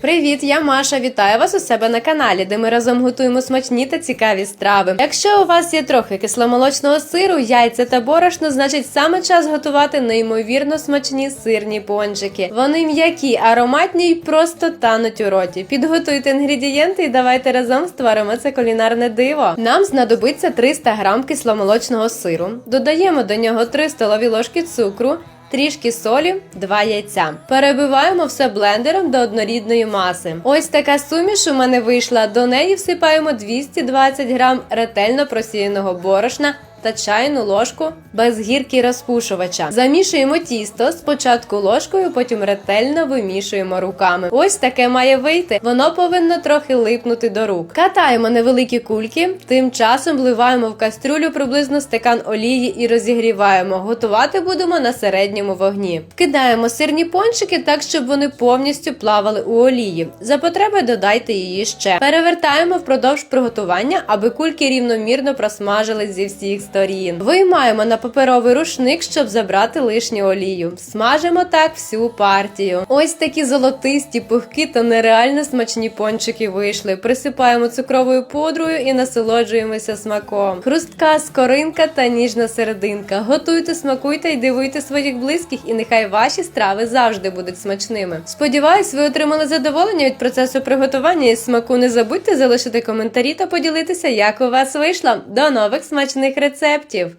Привіт, я Маша. Вітаю вас у себе на каналі, де ми разом готуємо смачні та цікаві страви. Якщо у вас є трохи кисломолочного сиру, яйця та борошно, значить саме час готувати неймовірно смачні сирні пончики. Вони м'які, ароматні і просто тануть у роті. Підготуйте інгредієнти і давайте разом створимо це кулінарне диво. Нам знадобиться 300 грам кисломолочного сиру. Додаємо до нього 3 столові ложки цукру. Трішки солі, 2 яйця. Перебиваємо все блендером до однорідної маси. Ось така суміш у мене вийшла. До неї всипаємо 220 грам ретельно просіяного борошна та чайну ложку без гірки розпушувача. Замішуємо тісто спочатку ложкою, потім ретельно вимішуємо руками. Ось таке має вийти. Воно повинно трохи липнути до рук. Катаємо невеликі кульки, тим часом вливаємо в кастрюлю приблизно стакан олії і розігріваємо. Готувати будемо на середньому вогні. Кидаємо сирні пончики так, щоб вони повністю плавали у олії. За потреби додайте її ще. Перевертаємо впродовж приготування, аби кульки рівномірно просмажились зі всіх сторін. Виймаємо на паперовий рушник, щоб забрати лишню олію. Смажимо так всю партію. Ось такі золотисті, пухкі та нереально смачні пончики вийшли. Присипаємо цукровою пудрою і насолоджуємося смаком. Хрустка, скоринка та ніжна серединка. Готуйте, смакуйте і дивуйте своїх близьких, і нехай ваші страви завжди будуть смачними. Сподіваюсь, ви отримали задоволення від процесу приготування і смаку. Не забудьте залишити коментарі та поділитися, як у вас вийшло. До нових смачних рецептів!